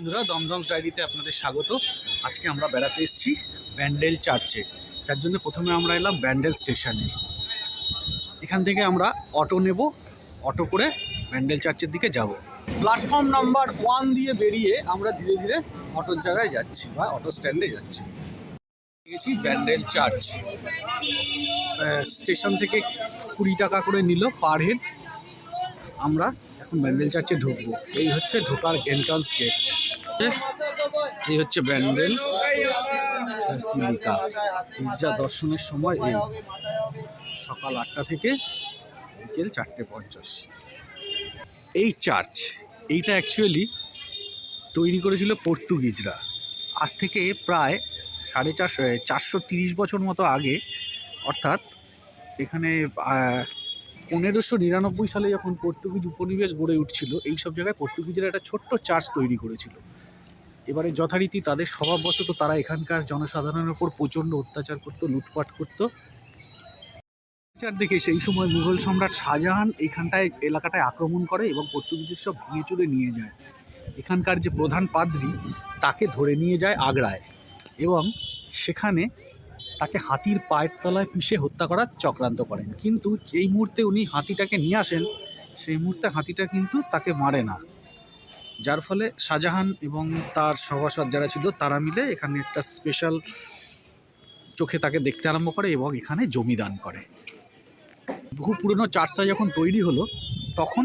বন্ধুরা, দমদমস ডায়েরিতে আপনাদের স্বাগত। আজকে আমরা বেড়াতে এসেছি ব্যান্ডেল চার্চে। যার জন্য প্রথমে আমরা এলাম ব্যান্ডেল স্টেশনে। এখান থেকে আমরা অটো নেব, অটো করে ব্যান্ডেল চার্চের দিকে যাব। প্ল্যাটফর্ম নাম্বার ওয়ান দিয়ে বেরিয়ে আমরা ধীরে ধীরে অটোর জায়গায় যাচ্ছি বা অটো স্ট্যান্ডে যাচ্ছি। গেছি ব্যান্ডেল চার্চ। স্টেশন থেকে কুড়ি টাকা করে নিল পার হেড। আমরা এখন ব্যান্ডেল চার্চে ঢুকবো। এই হচ্ছে ঢোকার এন্ট্রান্স গেট। এই হচ্ছে ব্যান্ডেল। সিলিকা। গির্জা দর্শনের সময় এই সকাল আটটা থেকে বিকেল চারটে পঞ্চাশ। এই চার্চ, এইটা অ্যাকচুয়ালি তৈরি করেছিল পর্তুগিজরা। আজ থেকে প্রায় সাড়ে চারশো চারশো তিরিশ বছর মতো আগে, অর্থাৎ এখানে পনেরোশো নিরানব্বই সালে যখন পর্তুগিজ উপনিবেশ গড়ে উঠছিল এই সব জায়গায় পর্তুগিজরা একটা ছোট্ট চার্চ তৈরি করেছিল। এবারে যথারীতি তাদের স্বভাববশত তারা এখানকার জনসাধারণের ওপর প্রচণ্ড অত্যাচার করতো, লুটপাট করতো। দেখে সেই সময় মুঘল সম্রাট শাহজাহান এইখানটায় এলাকাটায় আক্রমণ করে এবং পর্তুগিজের সব ভেঙে চুরে নিয়ে যায়। এখানকার যে প্রধান পাদ্রী, তাকে ধরে নিয়ে যায় আগ্রায় এবং সেখানে তাকে হাতির পায়ের তলায় পিষে হত্যা করার চক্রান্ত করেন। কিন্তু এই মুহূর্তে উনি হাতিটাকে নিয়ে আসেন, সেই মুহূর্তে হাতিটা কিন্তু তাকে মারে না। যার ফলে শাহজাহান এবং তার সভাসদ যারা ছিল, তারা মিলে এখানে একটা স্পেশাল চোখে তাকে দেখতে আরম্ভ করে এবং এখানে জমিদান করে। বহু পুরনো চার্চটা যখন তৈরি হলো, তখন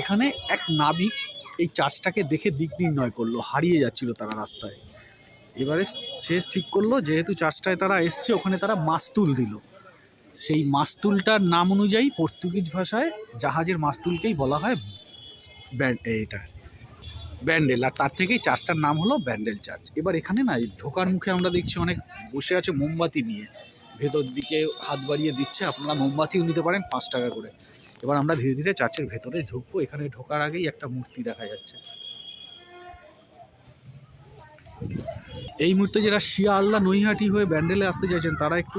এখানে এক নাবিক এই চার্চটাকে দেখে দিক নির্ণয় করল, হারিয়ে যাচ্ছিল তারা রাস্তায়। এবারে সে ঠিক করল, যেহেতু চার্চটায় তারা এসছে, ওখানে তারা মাস্তুল দিল। সেই মাস্তুলটার নাম অনুযায়ী পর্তুগিজ ভাষায় জাহাজের মাস্তুলকেই বলা হয় ব্যান্ড এটা। ব্যান্ডেল, আর তার থেকেই চার্চটার নাম হলো ব্যান্ডেল চার্চ। এবার এখানে না ঢোকার মুখে আমরা দেখছি অনেক বসে আছে মোমবাতি নিয়ে। ভেতর দিকে হাত বাড়িয়ে দিচ্ছে, আপনারা মোমবাতিও নিতে পারেন পাঁচ টাকা করে। এবার আমরা ধীরে ধীরে চার্চের ভেতরে ঢুকবো, এখানে ঢোকার আগেই একটা মূর্তি দেখা যাচ্ছে। এই মুহূর্তে যারা শিয়া আল্লাহ নৈহাটি হয়ে ব্যান্ডেলে আসতে চাইছেন, তারা একটু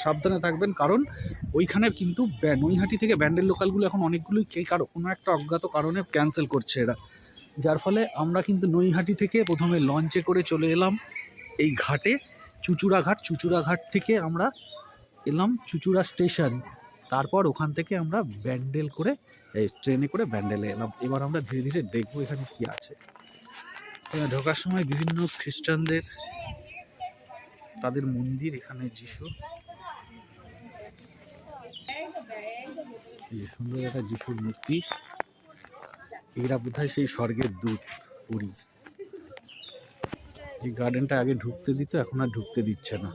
সাবধানে থাকবেন, কারণ ওইখানে কিন্তু নৈহাটি থেকে ব্যান্ডেল লোকালগুলো এখন অনেকগুলোই কে কারও কোনো একটা অজ্ঞাত কারণে ক্যান্সেল করছে এরা। যার ফলে আমরা কিন্তু নৈহাটি থেকে প্রথমে লঞ্চে করে চলে এলাম এই ঘাটে, চুচুড়া ঘাট। চুচুড়া ঘাট থেকে আমরা এলাম চুচুড়া স্টেশন। তারপর ওখান থেকে আমরা ব্যান্ডেল করে, এই ট্রেনে করে ব্যান্ডেলে এলাম। এবার আমরা ধীরে ধীরে দেখব এখানে কি আছে। ঢোকার সময় বিভিন্ন খ্রিস্টানদের, তাদের মন্দির এখানে যিশু। সুন্দর একটা যিশুর মূর্তি। এরা বোধহয় সেই স্বর্গের দূত, পুরী। এই গার্ডেনটা আগে ঢুকতে দিত, এখন আর ঢুকতে দিচ্ছে না।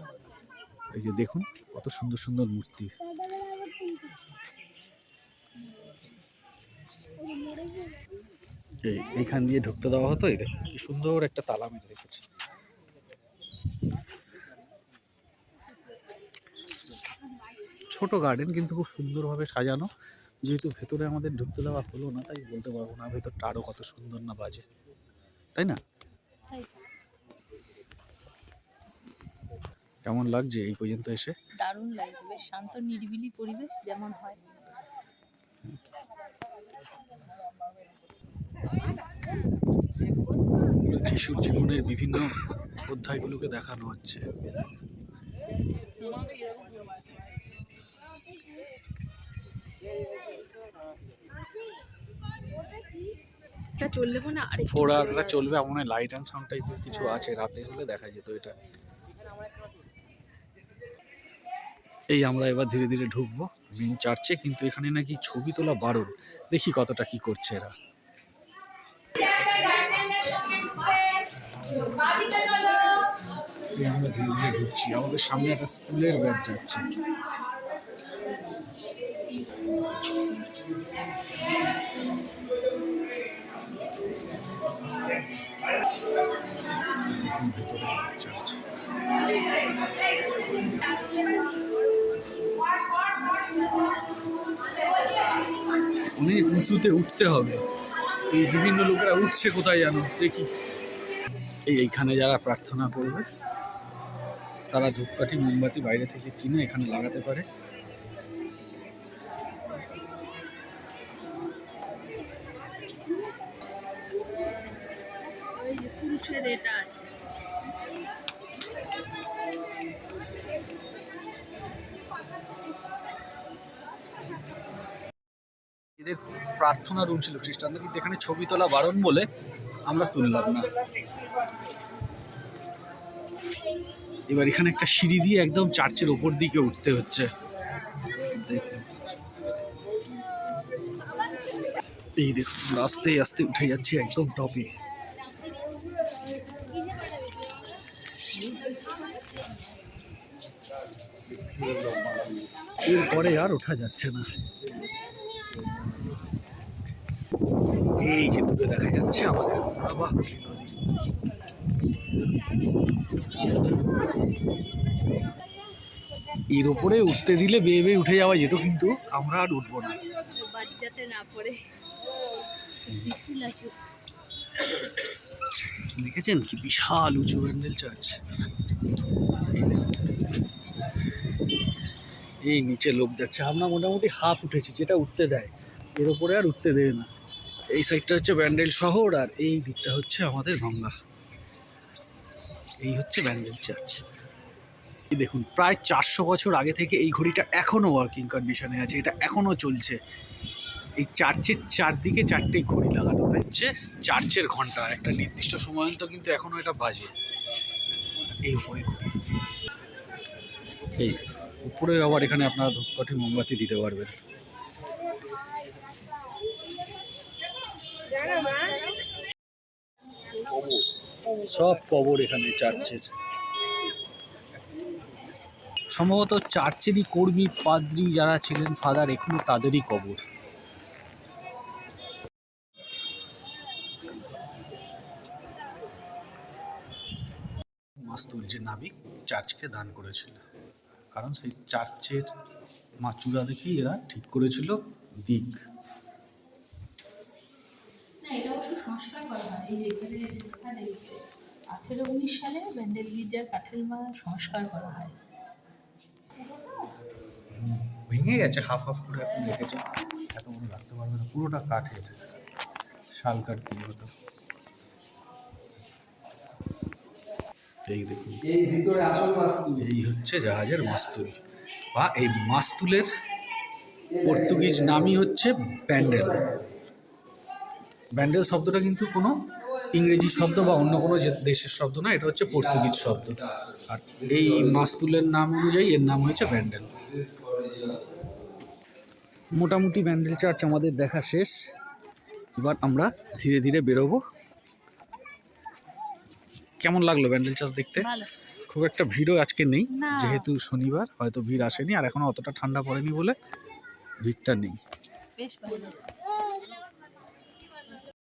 এই যে দেখুন, কত সুন্দর সুন্দর মূর্তি। এই, এইখান দিয়ে ঢুকতে দেওয়া হতো দেখুন কি সুন্দর একটা তালা মেরে রেখেছে। ছোট গার্ডেন কিন্তু খুব সুন্দরভাবে সাজানো। যেহেতু ভেতরে আমাদের ঢুকতে দেওয়া হলো না তাই বলতে পারব না ভেতরটা আরও কত সুন্দর না বাজে। তাই না? কেমন লাগছে এই পর্যন্ত এসে? দারুণ লাগছে বেশ শান্ত নিরিবিলি পরিবেশ যেমন হয়। যিশুর জীবনের বিভিন্ন অধ্যায়গুলোকে দেখানো হচ্ছে। এটা আরে ফোর চলবে এমন লাইট অ্যান্ড সাউন্ড টাইপের কিছু আছে রাতে হলে দেখা যেত এটা। এই আমরা এবার ধীরে ধীরে ঢুকবো মেন চার্চে কিন্তু এখানে নাকি ছবি তোলা বারণ। দেখি কতটা কি করছে এরা। আমরা ধীরে ধীরে ঢুকছি আমাদের সামনে একটা স্কুলের ব্যাগ যাচ্ছে। অনেক উঁচুতে উঠতে হবে। এই বিভিন্ন লোকেরা উঠছে কোথায় জানো দেখি। এই এইখানে যারা প্রার্থনা করবে, তারা ধূপকাঠি, মোমবাতি বাইরে থেকে কিনে এখানে লাগাতে পারে। এটা আছে। এদের প্রার্থনা রুম ছিল খ্রিস্টানদের, কিন্তু এখানে ছবি তোলা বারণ বলে আমরা তুললাম না। এবার এখানে একটা সিঁড়ি দিয়ে একদম চার্চের ওপর দিকে উঠতে হচ্ছে। এই দেখুন আস্তে আস্তে উঠে যাচ্ছি একদম টপে। এরপরে আর ওঠা যাচ্ছে না। এই যে দূরে দেখা যাচ্ছে আমাদের। বাবা। এর ওপরে উঠতে দিলে বেয়ে বেয়ে উঠে যাওয়া যেত কিন্তু আমরা আর উঠবো না। দেখেছেন কি বিশাল উঁচু ব্যান্ডেল চার্চ। এই এই নিচে লোক যাচ্ছে। আমরা মোটামুটি হাফ উঠেছি যেটা উঠতে দেয়। এর ওপরে আর উঠতে দেয় না। এই সাইডটা হচ্ছে ব্যান্ডেল শহর আর এই দিকটা হচ্ছে আমাদের গঙ্গা। এই হচ্ছে ব্যান্ডেল চার্চ। এই দেখুন, প্রায় চারশো বছর আগে থেকে এই ঘড়িটা এখনও ওয়ার্কিং কন্ডিশনে আছে, এটা এখনও চলছে। এই চার্চের চারদিকে চারটে ঘড়ি লাগানো হচ্ছে চার্চের ঘণ্টা, একটা নির্দিষ্ট সময় অন্তর কিন্তু এখনও এটা বাজে। এই উপরে ঘড়ি। এই, উপরে আবার এখানে আপনারা ধূপকাঠি, মোমবাতি দিতে পারবেন। সব কবর এখানে চার্চের। সম্ভবত চার্চেরই কর্মী, পাদ্রী যারা ছিলেন ফাদার, এখনও তাদেরই কবর। যে নাবিক, চার্চকে দান করেছিল। কারণ সেই চার্চের মা মাচুরা দেখেই এরা ঠিক করেছিল দিক না এটা অবশ্য সংস্কার করা হয়। এই যে এখানে লেখা দেখবে আঠেরো উনিশ সালে ব্যান্ডেল গির্জার কাঠের মালা সংস্কার করা হয়। ভেঙে গেছে হাফ হাফ করে এখন রেখেছে। এত বড় রাখতে পারবে না পুরোটা কাঠের শাল কাঠ দিয়ে হতো। এই দেখুন। এই ভিতরে আসল মাস্তুল। এই হচ্ছে জাহাজের মাস্তুল। বা এই মাস্তুলের পর্তুগিজ নামই হচ্ছে ব্যান্ডেল। ব্যান্ডেল শব্দটা কিন্তু কোনো ইংরেজি শব্দ বা অন্য কোনো যে দেশের শব্দ না এটা হচ্ছে পর্তুগিজ শব্দ। আর এই মাস্তুলের নাম অনুযায়ী এর নাম হয়েছে ব্যান্ডেল। মোটামুটি ব্যান্ডেল চার্চ আমাদের দেখা শেষ। এবার আমরা ধীরে ধীরে বেরোবো। কেমন লাগল ব্যান্ডেল চার্চ দেখতে? খুব একটা ভিড়ও আজকে নেই যেহেতু শনিবার হয়তো ভিড় আসেনি আর এখনও অতটা ঠান্ডা পড়েনি বলে ভিড়টা নেই। বেশ ভালো।